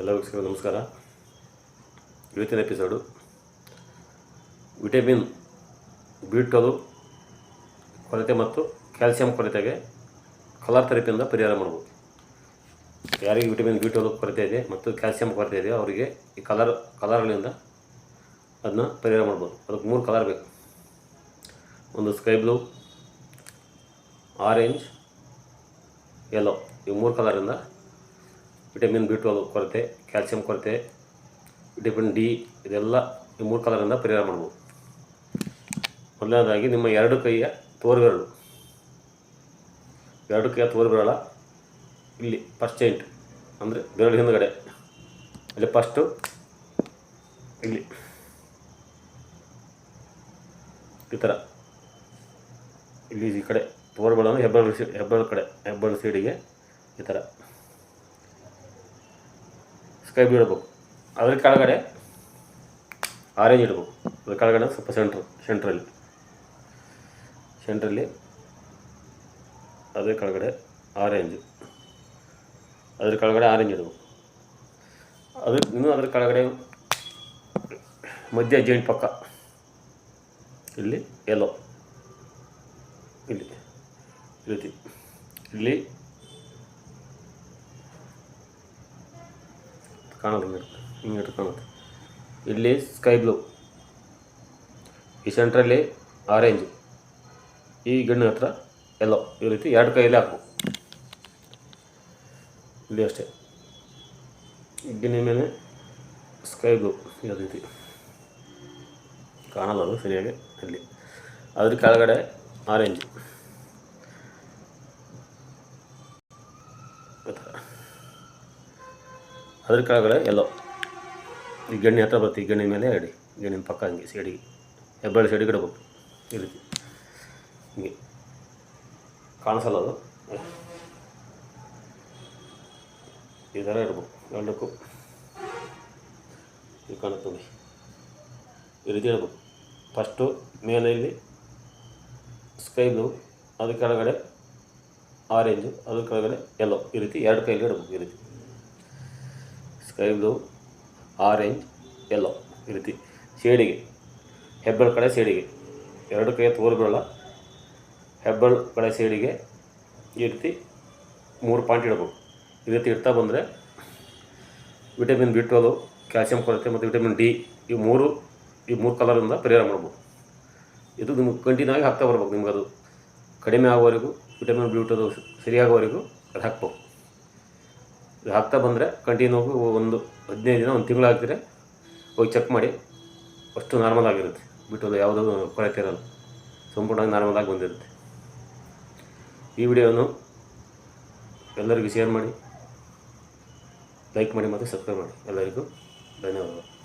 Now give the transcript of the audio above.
ಎಲ್ಲ ವೀಕ್ಷಕರು ನಮಸ್ಕಾರ. ಇವತ್ತಿನ ಎಪಿಸೋಡು ವಿಟಮಿನ್ ಬಿ ಟ್ವೆಲ್ ಕೊರತೆ ಮತ್ತು ಕ್ಯಾಲ್ಸಿಯಂ ಕೊರತೆಗೆ ಕಲರ್ ಥೆರಪಿಯಿಂದ ಪರಿಹಾರ ಮಾಡ್ಬೋದು. ಯಾರಿಗೆ ವಿಟಮಿನ್ ಬಿ ಟ್ವೆಲ್ ಕೊರತೆ ಇದೆ ಮತ್ತು ಕ್ಯಾಲ್ಸಿಯಂ ಕೊರತೆ ಇದೆ ಅವರಿಗೆ ಈ ಕಲರ್ ಕಲರ್ಗಳಿಂದ ಅದನ್ನ ಪರಿಹಾರ ಮಾಡ್ಬೋದು. ಅದಕ್ಕೆ ಮೂರು ಕಲರ್ ಬೇಕು. ಒಂದು ಸ್ಕೈ ಬ್ಲೂ ಆರೆಂಜ್ ಯೆಲ್ಲೋ ಈ ಮೂರು ಕಲರಿಂದ ವಿಟಮಿನ್ ಬಿ ಟ್ವೆಲ್ ಕೊರತೆ, ಕ್ಯಾಲ್ಸಿಯಂ ಕೊರತೆ, ವಿಟಮಿನ್ ಡಿ ಇದೆಲ್ಲ ಈ ಮೂರು ಕಲರಿಂದ ಪರಿಹಾರ ಮಾಡ್ಬೋದು. ಮೊದಲನೇದಾಗಿ ನಿಮ್ಮ ಎರಡು ಕೈಯ ತೋರುಬೆರಳು ಎರಡು ಕೈಯ ತೋರುಬೆರಳ ಇಲ್ಲಿ ಫಸ್ಟ್ ಜಾಯಿಂಟ್ ಅಂದರೆ ಬೆರಳು ಹಿಂದುಗಡೆ. ಅಲ್ಲಿ ಫಸ್ಟು ಇಲ್ಲಿ. ಈ ಥರ ಇಲ್ಲಿ ಈ ಕಡೆ ತೋರುಬೆರಳನ್ನು ಹೆಬ್ಬೆರಳು ಸಿ- ಹೆಬ್ಬೆರಳು ಕಡೆ, ಹೆಬ್ಬೆರಳು ಸೈಡಿಗೆ ಈ ಥರ ಸ್ಕೈ ಬ್ಲೂ ಇಡಬೇಕು ಅದ್ರ ಕೆಳಗಡೆ ಆರೆಂಜ್ ಇಡಬೇಕು ಅದ್ರ ಕೆಳಗಡೆ ಸ್ವಲ್ಪ ಸೆಂಟ್ರ್ ಸೆಂಟ್ರಲ್ಲಿ ಸೆಂಟ್ರಲ್ಲಿ ಅದ್ರ ಕೆಳಗಡೆ ಆರೆಂಜ್ ಅದ್ರ ಕೆಳಗಡೆ ಆರೆಂಜ್ ಇಡಬೇಕು ಅದ್ರ ಇನ್ನೂ ಅದ್ರ ಕೆಳಗಡೆ ಮಧ್ಯ ಜೈಂಟ್ ಪಕ್ಕ ಇಲ್ಲಿ ಎಲ್ಲೋ ಇಲ್ಲಿ ಈ ರೀತಿ ಇಲ್ಲಿ ಕಾಣೋದು ಹಿಂಗೆ ಹಿಂಗೆ ಇಟ್ಟು ಕಾಣುತ್ತೆ ಇಲ್ಲಿ ಸ್ಕೈ ಬ್ಲೂ ಈ ಸೆಂಟ್ರಲ್ಲಿ ಆರೆಂಜ್ ಈ ಗಣ್ಣು ಹತ್ರ ಎಲ್ಲೋ ಈ ರೀತಿ ಎರಡು ಕೈಯಲ್ಲಿ ಹಾಕು ಇಲ್ಲಿ ಅಷ್ಟೇ. ಗಿಣ್ಣಿ ಮೇಲೆ ಸ್ಕೈ ಬ್ಲೂ ಈ ರೀತಿ. ಕಾಣಲ್ಲ ಅದು ಸರಿಯಾಗಿ ಅಲ್ಲಿ ಅದ್ರ ಕೆಳಗಡೆ ಆರೆಂಜ್ ಥರ ಅದ್ರ ಕೆಳಗಡೆ ಎಲ್ಲೋ ಈ ಗಣ್ಣಿ ಹತ್ರ ಬರ್ತೀವಿ ಈ ಗಣ್ಣಿ ಮೇಲೆ ಎಡಿ ಗಣ್ಣಿನ ಪಕ್ಕ ಹಂಗೆ ಸೈಡಿಗೆ ಹೆಬ್ಬಳ್ಳಿ ಸೈಡಿಗೆ ಇಡಬೇಕು, ಈ ರೀತಿ. ಹಿಂಗೆ. ಕಾಣಿಸಲ್ಲ ಅದು? ಈ ಥರ ಇಡ್ಬೇಕು ಎರಡಕ್ಕೂ ಈ ಕಾಣುತ್ತೆ ನೋಡಿ ಈ ರೀತಿ ಇಡ್ಬೇಕು. ಫಸ್ಟು ಮೇಲೆ ಇಲ್ಲಿ ಸ್ಕೈ ಬ್ಲೂ ಅದ್ರ ಕೆಳಗಡೆ ಆರೆಂಜು ಅದ್ರ ಕೆಳಗಡೆ ಎಲ್ಲೋ ಈ ರೀತಿ ಎರಡು ಕೈಲಿ ಇಡ್ಬೇಕು, ಈ ರೀತಿ. ಬ್ಲೂ ಆರೆಂಜ್ ಎಲ್ಲೋ ಈ ರೀತಿ ಶೇಡಿಗೆ ಹೆಬ್ಬೆಳ ಕಡೆ ಸೇಡಿಗೆ ಎರಡು ಕೈ ತೋರ್ಬಿಡಲ್ಲ ಹೆಬ್ಬೆಳ ಕಡೆ ಸೇಡಿಗೆ ಈ ರೀತಿ ಮೂರು ಪಾಯಿಂಟ್ ಇಡಬೇಕು. ಈ ರೀತಿ ಇಡ್ತಾ ಬಂದರೆ ವಿಟಮಿನ್ ಬಿ ಟ್ವೆಲ್ವ್ ಕ್ಯಾಲ್ಸಿಯಂ ಕೊರತೆ ಮತ್ತು ವಿಟಮಿನ್ ಡಿ ಈ ಮೂರು ಈ ಮೂರು ಕಲರಿಂದ ಪರಿಹಾರ ಮಾಡ್ಬೋದು. ಇದು ನಿಮ್ಗೆ ಕಂಟಿನ್ಯೂ ಆಗಿ ಹಾಕ್ತಾ ಬರ್ಬೇಕು. ನಿಮ್ಗೆ ಅದು ಕಡಿಮೆ ಆಗೋವರೆಗೂ ವಿಟಮಿನ್ ಬಿ ಟ್ವೆಲ್ವ್ ಸರಿಯಾಗೋವರೆಗೂ ಅದು ಹಾಕ್ಬೇಕು ಹಾಕ್ತಾ ಬಂದರೆ ಕಂಟಿನ್ಯೂ ಒಂದು ಹದಿನೈದು ದಿನ, ಒಂದು ತಿಂಗಳು ಹಾಕಿದ್ರೆ ಹೋಗಿ ಚೆಕ್ ಮಾಡಿ, ಅಷ್ಟು ನಾರ್ಮಲ್ ಆಗಿರುತ್ತೆ. ಬಿಟ್ಟು ಯಾವುದೂ ಕೊರತೆ ಇರಲ್ಲ. ಸಂಪೂರ್ಣವಾಗಿ ನಾರ್ಮಲ್ ಆಗಿ ಬಂದಿರುತ್ತೆ. ಈ ವಿಡಿಯೋವನ್ನು ಎಲ್ಲರಿಗೂ ಶೇರ್ ಮಾಡಿ ಲೈಕ್ ಮಾಡಿ ಮತ್ತು ಸಬ್ಸ್ಕ್ರೈಬ್ ಮಾಡಿ. ಎಲ್ಲರಿಗೂ ಧನ್ಯವಾದಗಳು.